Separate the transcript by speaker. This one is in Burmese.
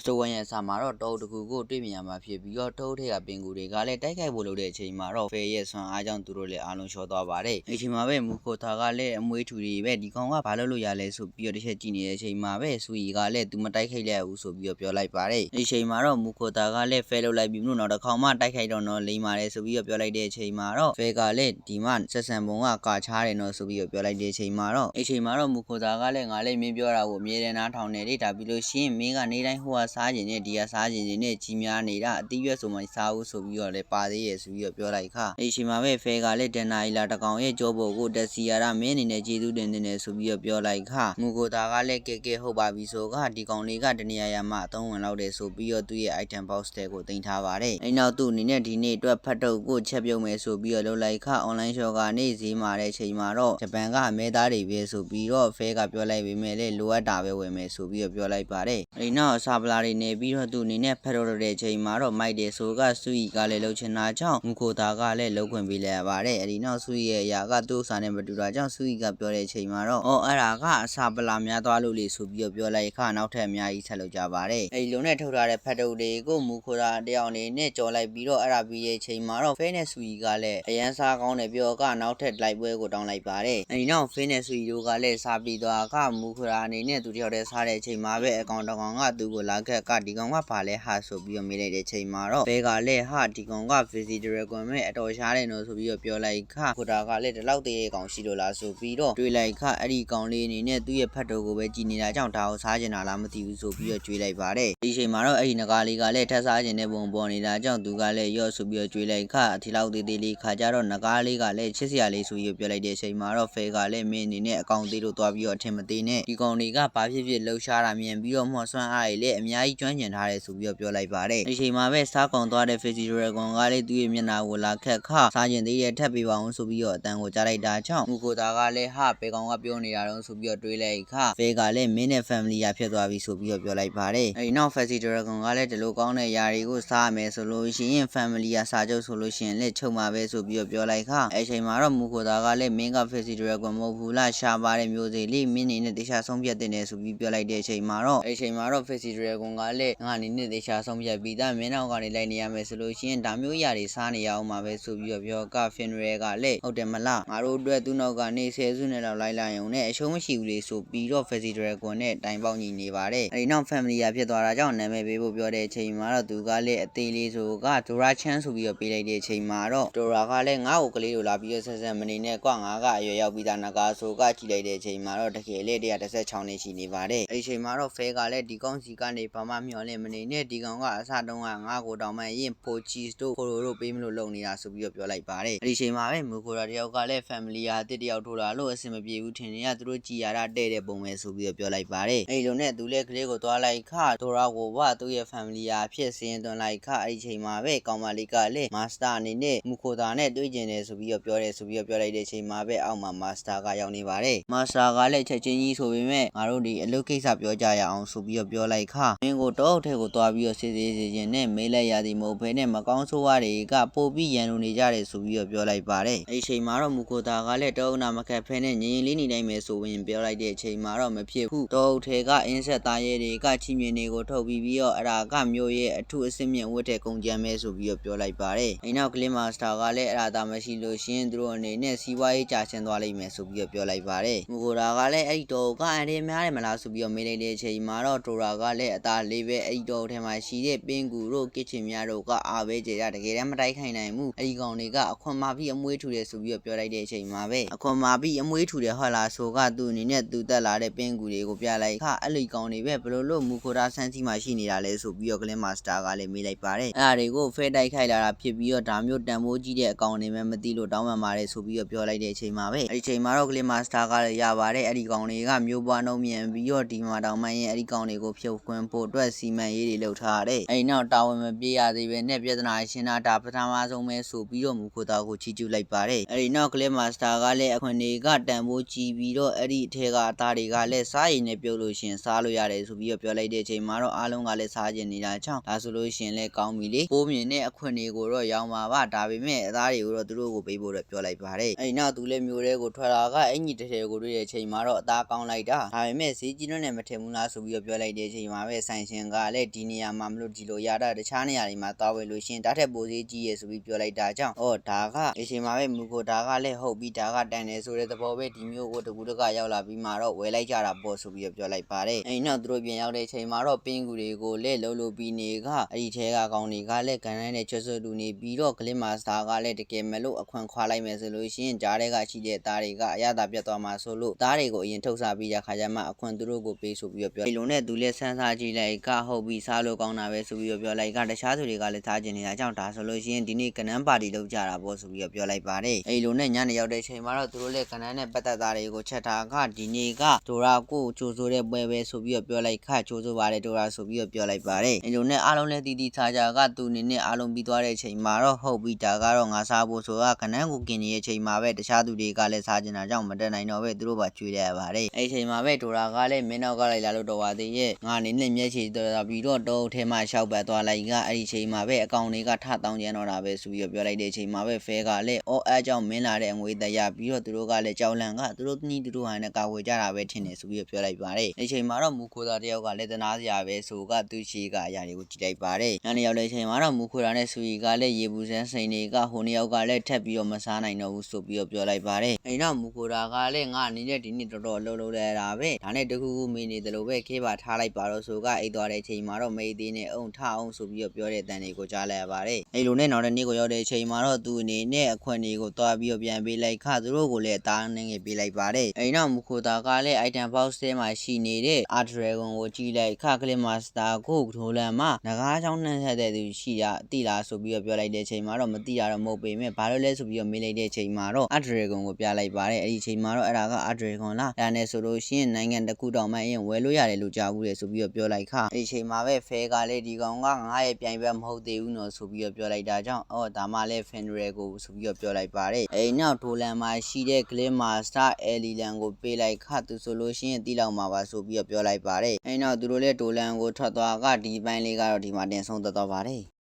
Speaker 1: စတိုဝန်ရဲ့အစာမှာတော့တောအုပ်တစ်ခုကိုတွေ့မြင်ရမှာဖြစ်ပြီးတော့တောအုပ်ထက်ကပင်ကူတွေကလည်းတိုက်ခိုက်ဖို့လုပ်တဲ့အချိန်မှာတော့ဖေရဲ့ဆွမ်းအားကြောင့်သူတို့လည်းအားလုံးလျှော့သွားပါတယ်။အချိန်မှာပဲမူခိုတာကလည်းအမွေးထူတွေပဲဒီကောင်ကဘာလုပ်လို့ရလဲဆိုပြီးတော့တစ်ချက်ကြည့်နေတဲ့အချိန်မှာပဲစူရီကလည်းသူမတိုက်ခိုက်လဲဘူးဆိုပြီးတော့ပြောလိုက်ပါတယ်။ဒီအချိန်မှာတော့မူခိုတာကလည်းဖဲလုပ်လိုက်ပြီးမလို့နောက်တစ်ခေါက်မှတိုက်ခိုက်တော့တော့လိမ့်ပါတယ်ဆိုပြီးတော့ပြောလိုက်တဲ့အချိန်မှာတော့ဖဲကလည်းဒီမှဆက်ဆံပုံကကာချားတယ်နော်ဆိုပြီးတော့ပြောလိုက်တဲ့အချိန်မှာတော့အချိန်မှာတော့မူခိုတာကလည်းငါလည်းမင်းပြောတာကိုအမြဲတမ်းနားထောင်နေလေဒါပြီးလို့ရှိရင်မင်းကနေတိုင်းဟိုကစားကျင်နေဒီကစားကျင်နေနဲ့ကြီးများနေတာအတိရွက်ဆိုမှစားဦးဆိုပြီးတော့လည်းပါသေးရဲ့ဆိုပြီးတော့ပြောလိုက်ခအချိန်မှာပဲဖဲကလည်းဒန်နာအီလာတကောင်ရဲ့ကြောပေါ်ကိုတက်စီယာရမင်းအနေနဲ့ကျေးဇူးတင်တင်နေဆိုပြီးတော့ပြောလိုက်ခမူကိုတာကလည်းကဲကဲဟုတ်ပါပြီဆိုကဒီကောင်လေးကတနေရာရာမှာအသုံးဝင်လောက်တယ်ဆိုပြီးတော့သူ့ရဲ့ item box တွေကိုတင်ထားပါတယ်အဲနောက်သူ့အနေနဲ့ဒီနေ့အတွက်ဖတ်တုပ်ကိုချက်ပြုတ်မယ်ဆိုပြီးတော့လုပ်လိုက်ခ online shop ကနေဈေးမှာတဲ့ချိန်မှာတော့ဂျပန်ကအမဲသားတွေပဲဆိုပြီးတော့ဖဲကပြောလိုက်ပေမဲ့လည်းလိုအပ်တာပဲဝယ်မယ်ဆိုပြီးတော့ပြောလိုက်ပါတယ်အဲဒီနောက်ဆာပလာတွေနေပြီးတော့သူ့အနေနဲ့ဖတ်တော့တဲ့ချိန်မှာတော့မိုက်တယ်ဆိုကစူရီကလည်းလှုပ်ချင်တာကြောင့်မူခိုတာကလည်းလှုပ်ခွင့်ပေးလိုက်ရပါတယ်အဲဒီနောက်စူရီရဲ့အရာကသူ့စာနဲ့မတူတာကြောင့်စူရီကပြောတဲ့ချိန်မှာတော့အော်အဲ့ဒါကအဆာပလာများသွားလို့လေဆိုပြီးတော့ပြောလိုက်ခနောက်ထပ်အများကြီးဆက်လုပ်ကြပါတယ်အဲဒီလုံးနဲ့ထုတ်ထားတဲ့ဖတ်တုပ်တွေကိုမူခိုတာတယောက်အနေနဲ့ကြော်လိုက်ပြီးတော့အဲ့ဒါပြီးရဲ့ချိန်မှာတော့ဖဲနဲ့စူရီကလည်းအရန်စားကောင်းတယ်ပြောကနောက်ထပ်လိုက်ပွဲကိုတောင်းလိုက်ပါတယ်အဲဒီနောက်ဖဲနဲ့စူရီတို့ကလည်းစားပြီးသွားကမူခိုတာအနေနဲ့သူတယောက်တည်းစားတဲ့အချိန်မှာပဲအကောင်တကောင်ကသူ့ကိုလာခက်ကဒီကောင်ကဘာလဲဟာဆိုပြီးတော့မေးလိုက်တဲ့ချိန်မှာတော့ဖဲကလည်းဟာဒီကောင်က Visi Dragon မဲ့အတော်ရှားတယ်နော်ဆိုပြီးတော့ပြောလိုက်ခခိုတာကလည်းဒီလောက်သေးတဲ့ကောင်ရှိလို့လားဆိုပြီးတော့တွေးလိုက်ခအဲ့ဒီကောင်လေးအနေနဲ့သူ့ရဲ့ဖတ်တော်ကိုပဲကြည်နေတာကြောင့်ဒါကိုစားကျင်တာလားမသိဘူးဆိုပြီးတော့ကြွေးလိုက်ပါတယ်ဒီချိန်မှာတော့အဲ့ဒီငကားလေးကလည်းထက်စားကျင်တဲ့ပုံပေါ်နေတာကြောင့်သူကလည်းရော့ဆိုပြီးတော့ကြွေးလိုက်ခအထီလောက်သေးသေးလေးခါကြတော့ငကားလေးကလည်းချစ်စရာလေးဆိုပြီးပြောလိုက်တဲ့ချိန်မှာတော့ဖဲကလည်းမင်းအနေနဲ့အကောင်သေးလို့သွားပြီးတော့အထင်မသေးနဲ့ဒီကောင်တွေကဘာဖြစ်ဖြစ်လှုပ်ရှားတာမြင်ပြီးတော့မှော်ဆွမ်းအားတွေလည်းအများကြီးကျွမ်းကျင်ထားတယ်ဆိုပြီးတော့ပြောလိုက်ပါတယ်ဒီချိန်မှာပဲစားကောင်သွားတဲ့ Fizzy Dragon ကလည်းသူ့ရဲ့မျက်နှာကိုလာခက်ခစားကျင်သေးတဲ့ထပ်ပေးပါအောင်ဆိုပြီးတော့အတန်ကိုကြားလိုက်တာကြောင့်မူကိုတာကလည်းဟာပေကောင်ကပြောနေတာတော့ဆိုပြီးတော့တွေးလိုက်ခဖဲကလည်းမင်းနဲ့ family ရဖြစ်သွားပြီဆိုပြီးတော့ပြောလိုက်ပါတယ်အဲဒီနောက် Fizzy Dragon ကလည်းဒီလိုကောင်းတဲ့ຢာတွေကိုစားရမယ်ဆိုလို့ရှိရင် family ရစာချုပ်ဆိုလို့ရှိရင်လက်ချုပ်မှာပဲဆိုပြီးတော့ပြောလိုက်ခအဲချိန်မှာတော့မူကိုတာကလည်းမင်းက Fizzy Dragon မဟုတ်ဘူးလားရှာပါတဲ့မျိုးစေ့လေးမင်းနေနဲ့တေချာဆုံးဖြတ်တင်တယ်ဆိုပြီးပြောလိုက်တဲ့အချိန်မှာတော့အဲချိန်မှာတော့ Fizzy Dragon ကလည်းငါနေနဲ့တေချာဆုံးဖြတ်ပြီးသားမင်းနောက်ကနေလိုက်နေရမယ်ဆိုလို့ရှိရင်ဒါမျိုးຢာတွေစားနေရအောင်မှာပဲဆိုပြီးတော့ပြောက Finreal ကလည်းဟုတ်တယ်မလားငါတို့အတွက်သူ့နောက်ကနေဆယ်စုနှစ်လောက်လိုက်လိုက်ရုံနဲ့အရှုံးမရှိဘူးလေဆိုပြီးတော့ Fizzy Dragon နဲ့တိုင်ပေါက်ညီနေပါတယ်အဲဒီနောက် family ရဖြစ်သွားတာကြောင့်နာမည်ပေးဖို့ပြောတဲ့အချိန်မှာတော့သူကလည်းအသေးလေးဆိုက Dora Chan ဆိုပြီးတော့ပေးလိုက်တဲ့အချိန်မှာတော့ Dora ကလည်းငါ့ကိုကလေးလိုလာပြီးတော့ဆက်ဆက်မနေနဲ့ကွာငါကအရွယ်ရောက်ပြီးသားနဂါဆိုကကြည့်လိုက်တဲ့အချိန်မှာတော့တကယ်လေ116နှစ်ရှိနေပါတယ်အဲဒီအချိန်မှာတော့ Fair ကလည်းဒီကောင်းစီကနေဘာမှမျှော်လင့်မနေနဲ့ဒီကောင်ကအစတုန်းကငါ့ကိုတောင်းမှရင်ပိုချီတို့ဖိုလိုတို့ပေးမလို့လုပ်နေတာဆိုပြီးတော့ပြောလိုက်ပါတယ်အဲဒီအချိန်မှာပဲမူကိုရာတယောက်ကလည်း family ဟာတစ်တယောက်ထိုးလာလို့အဆင်မပြေဘူးထင်နေရသူတို့ကြည်ရတာတဲ့တဲ့ပုံပဲဆိုပြီးတော့ပြောလိုက်ပါတယ်အဲဒီလိုနဲ့သူလည်းကလေးကိုသွားလိုက်ခဒိုရာကိုဘသူ့ရဲ့ family ဟာဖြစ်စင်းသွင်းလိုက်ခအဲဒီအချိန်မှာပဲကောင်မလေးကလည်း master အနေနဲ့မူကိုတာနဲ့တွေ့ကျင်တယ်ဆိုပြီးတော့ပြောတယ်ဆိုပြီးတော့ပြောလိုက်တဲ့အချိန်မှာပဲအောက်မှာ master ကရောက်နေပါတယ် master ကလည်းချက်ချင်းကြီးဆိုပေမဲ့ငါတို့ဒီအလုပ်ကိစ္စပြောကြရအောင်ဆိုပြီးတော့ပြောလိုက်ခမင်းကိုတော့ထဲကိုသွားပြီးတော့စစ်စစ်စစ်ချင်းနဲ့မေးလိုက်ရသည်မဟုတ်ဘဲနဲ့မကောင်းဆိုးဝါးတွေကပို့ပြီးရန်လိုနေကြတယ်ဆိုပြီးတော့ပြောလိုက်ပါတယ်အဲဒီအချိန်မှာတော့မူကိုတာကလည်းတောအုပ်နာမခက်ဖဲနဲ့ငရင်လေးနေနိုင်မယ်ဆိုရင်ပြောလိုက်တဲ့အချိန်မှာတော့မဖြစ်ဘူးတောအုပ်ထဲကအင်းဆက်သားရဲတွေကချီမြင်တွေကိုထုတ်ပြီးပြီးတော့အရာကမျိုးရဲ့အထုအစစ်မြင့်ဝတ်တဲ့ကုန်ကြမ်းပဲဆိုပြီးတော့ပြောလိုက်ပါတယ်အဲနောက်ကလင်းမာစတာကလည်းအရာသာမရှိလို့ရှင်းသူတို့အနေနဲ့စီးပွားရေးကြာရှင်းသွားလိမ့်မယ်ဆိုပြီးတော့ပြောလိုက်ပါတယ်မူကိုတာကလည်းအဲ့ဒီတော့ကအန်ဒီများတယ်မလားဆိုပြီးတော့မေးလိုက်တဲ့အချိန်မှာတော့တိုရာကလည်းအသားလေးပဲအဲ့ဒီတော့ထဲမှာရှိတဲ့ပင်ကူတို့ကစ်ချင်များတို့ကအားပဲကြတာတကယ်တမ်းမတိုက်ခိုင်နိုင်ဘူးအဲ့ဒီကောင်တွေကအခွန်မာပြီးအမွေးထူတယ်ဆိုပြီးတော့ပြောလိုက်တဲ့အချိန်မှာပဲအခွန်မာပြီးအမွေးထူတယ်ဟုတ်လားဆိုကသူ့အနေနဲ့သူတက်လာတဲ့ပင်ကူတွေကိုပြလိုက်ခအဲ့လိုကောင်တွေပဲဘလို့လို့မူခိုတာဆန်းစီမှာရှိနေတာလဲဆိုပြီးတော့ကလင်းမာစတာကလည်းမေးလိုက်ပါတယ်အဲ့ဒါတွေကိုဖဲတိုက်ခိုက်လာတာဖြစ်ပြီးတော့ဒါမျိုးတန်ဖိုးကြီးတဲ့အကောင်တွေပဲမသိလို့တောင်းပန်ပါတယ်ဆိုပြီးတော့ပြောလိုက်တဲ့အချိန်မှာပဲအဲ့ဒီချိန်မှာတော့ကလင်းမာစတာကလည်းရပါတယ်အဲ့ဒီကောင်တွေကမျိုးပွားနှုံးမြန်ပြီးတော့ဒီမှာတောင်းမှန်ရင်အဲ့ဒီကောင်တွေကိုဖြုတ်ခွင်းဖို့အတွက်စီမံရေးတွေလုပ်ထားတယ်အဲ့ဒီနောက်တာဝန်မပြေရသေးပဲနဲ့ပြဿနာရှင်းတာဒါပထမဆုံးပဲဆိုပြီးတော့မူခိုတာကိုချီကျူးလိုက်ပါတယ်အဲ့ဒီနောက်ကလင်းမာစတာကလည်းအခွင့်တွေကတန်ဖိုးကြီးပြီးတော့အဲ့ဒီအထက်ကအသားတွေကလည်းစားရည်နဲ့ပြုတ်လို့ရှင်စားလို့ရတယ်ဆိုပြီးတော့ပြောလိုက်တဲ့အချိန်မှာတော့အားလုံးကလည်းစားကျင်နေတာကြောင့်ဒါဆိုလို့ရှင်လည်းကောင်းပြီလေပိုးမြင်တဲ့အခွင့်တွေကိုတော့ရောင်းပါပါဒါပေမဲ့အသားတွေကိုတော့သူတို့ကိုပေးဖို့တော့ပြောလိုက်ပါတယ်အဲ့ဒီနောက်သူလည်းမျိုးတွေကိုထွက်လာကအင်ကြီးတစ်ထည်ကိုတွေ့တဲ့အချိန်မှာတော့အသားကောင်းလိုက်တာဒါပေမဲ့ဈေးကြီးလွန်းနဲ့မထင်ဘူးလားဆိုပြီးတော့ပြောလိုက်တဲ့အချိန်မှာပဲဆဆိုင်ရှင်ကလည်းဒီနေရာမှာမလို့ဒီလိုရတာတခြားနေရာတွေမှာသွားဝယ်လို့ရှရင်ဒါထက်ပိုသေးကြီးရယ်ဆိုပြီးပြောလိုက်တာကြောင့်အော်ဒါကအချိန်မှာပဲမူကိုဒါကလည်းဟုတ်ပြီးဒါကတန်တယ်ဆိုတဲ့သဘောပဲဒီမျိုးကိုတကူတကရောက်လာပြီးမှတော့ဝယ်လိုက်ကြတာပေါ့ဆိုပြီးတော့ပြောလိုက်ပါတယ်အဲ့နောက်သူတို့ပြန်ရောက်တဲ့အချိန်မှာတော့ပင်းကူတွေကိုလည်းလှုပ်လှုပ်ပြီးနေကအဲ့ဒီထဲကကောင်တွေကလည်းကန်တိုင်းနဲ့ချွတ်ဆွတ်တူနေပြီးတော့ကလစ်မာစတာကလည်းတကယ်မလို့အခွင့်ခွာလိုက်မယ်ဆိုလို့ရှိရင်ကြားထဲကရှိတဲ့သားတွေကအရသာပြတ်သွားမှာဆိုလို့သားတွေကိုအရင်ထုတ်စားပြီးတဲ့ခါကျမှအခွင့်သူတို့ကိုပေးဆိုပြီးတော့ပြောဒီလိုနဲ့သူလည်းဆန်းစားကြည့်လိုက်ကဟုတ်ပြီးစားလို့ကောင်းတာပဲဆိုပြီးတော့ပြောလိုက်ကတခြားသူတွေကလည်းစားကျင်နေတာကြောင့်ဒါဆိုလို့ရှိရင်ဒီနေ့ကနန်းပါတီလုပ်ကြတာပေါ့ဆိုပြီးတော့ပြောလိုက်ပါတယ်အဲ့လိုနဲ့ညနေရောက်တဲ့အချိန်မှာတော့သူတို့လည်းကနန်းနဲ့ပတ်သက်သားတွေကိုချက်တာကဒီနေ့ကဒိုရာကိုကြိုးစိုးတဲ့ပွဲပဲဆိုပြီးတော့ပြောလိုက်ခကြိုးစိုးပါတယ်ဒိုရာဆိုပြီးတော့ပြောလိုက်ပါတယ်အဲ့လိုနဲ့အားလုံးလည်းတီတီခြားခြားကသူအနေနဲ့အားလုံးပြီးသွားတဲ့အချိန်မှာတော့ဟုတ်ပြီးဒါကတော့ငါစားဖို့ဆိုတာကနန်းကိုกินနေတဲ့အချိန်မှာပဲတခြားသူတွေကလည်းစားကျင်တာကြောင့်မတက်နိုင်တော့ပဲသူတို့ပါကျွေးရပါတယ်အဲ့ဒီအချိန်မှာပဲဒိုရာကလည်းမင်းနောက်ကလိုက်လာလို့တော့ပါသေးရဲ့ငါအနေနဲ့မျက်ခြေတော်ပြီးတော့တောထဲမှာရှောက်ပတ်သွားလိုက်ကအဲ့ဒီအချိန်မှာပဲအကောင်တွေကထတောင်းကျန်တော့တာပဲဆိုပြီးတော့ပြောလိုက်တဲ့အချိန်မှာပဲဖဲကလည်းအော်အဲကြောင့်မင်းလာတဲ့အငွေတရပြီးတော့သူတို့ကလည်းကြောက်လန့်ကသူတို့နီးသူတို့ဟန်နဲ့ကာဝေကြတာပဲထင်တယ်ဆိုပြီးတော့ပြောလိုက်ပါတယ်အဲ့ဒီအချိန်မှာတော့မူခိုသားတယောက်ကလည်းတနာစရာပဲဆိုကသူရှိကအရာတွေကိုကြည့်လိုက်ပါတယ်ညနေရောက်တဲ့အချိန်မှာတော့မူခိုသားနဲ့ဆူရီကလည်းရေဘူးစန်းစိန်တွေကဟိုနှစ်ယောက်ကလည်းထက်ပြီးတော့မစားနိုင်တော့ဘူးဆိုပြီးတော့ပြောလိုက်ပါတယ်အဲ့တော့မူခိုသားကလည်းငါအနေနဲ့ဒီနေ့တော်တော်အလုပ်လုပ်ရတာပဲဒါနဲ့တခုခုမေးနေတယ်လို့ပဲခေးပါထားလိုက်ပါတော့ဆိုကအိတ်သွားတဲ့အချိန်မှာတော့မေးသေးနဲ့အုံထအောင်ဆိုပြီးတော့ပြောတဲ့အတန်တွေကိုကြားလိုက်ရပါတယ်အဲ့လိုနဲ့နောက်တဲ့နေ့ကိုရောက်တဲ့အချိန်မှာတော့သူအနေနဲ့အခွင့်အရေးကိုတွားပြီးတော့ပြန်ပေးလိုက်ခသူတို့ကိုလည်းအသားနှင်းငယ်ပေးလိုက်ပါတယ်အဲ့နောက်မူခိုသားကလည်း item box ထဲမှာရှိနေတဲ့ Art Dragon ကိုကြည့်လိုက်ခကလစ်မာစတာကိုဒိုလန်မှာငကားချောင်းနှံ့ဆက်တဲ့သူရှိတာတိလားဆိုပြီးတော့ပြောလိုက်တဲ့အချိန်မှာတော့မတိရတော့မဟုတ်ပေမဲ့ဘာလို့လဲဆိုပြီးတော့မေးလိုက်တဲ့အချိန်မှာတော့ Art Dragon ကိုပြလိုက်ပါတယ်အဲ့ဒီအချိန်မှာတော့အဲ့ဒါက Art Dragon လားဒါနဲ့ဆိုလို့ရှိရင်နိုင်ငံတစ်ခုတောင်မှအရင်ဝယ်လို့ရတယ်လို့ကြားဘူးလေဆိုပြီးတော့ပြောလိုက်ခအဲ့ဒီအချိန်မှာပဲဖဲကလည်းဒီကောင်ကငါရဲ့ပြိုင်ဘက်မဟုတ်သေးဘူးနော်ဆိုပြီးတော့ပြောလိုက်တာကြောင့်အော်ဒါမှလည်း Fenrir ကိုဆိုပြီးတော့ပြောလိုက်ပါတယ်အဲ့နောက်ဒိုလန်မှာရှိတဲ့ Glim Master Elilan ကိုပေးလိုက်ခသူဆိုလို့ရှိရင်တီးလောက်မှာပါဆိုပြီးတော့ပြောလိုက်ပါတယ်အဲ့နောက်သူတို့လည်းဒိုလန်ကိုထွက်သွားကဒီပိုင်းလေးကတော့ဒီမှာတင်ဆုံးသက်သွားပါတယ်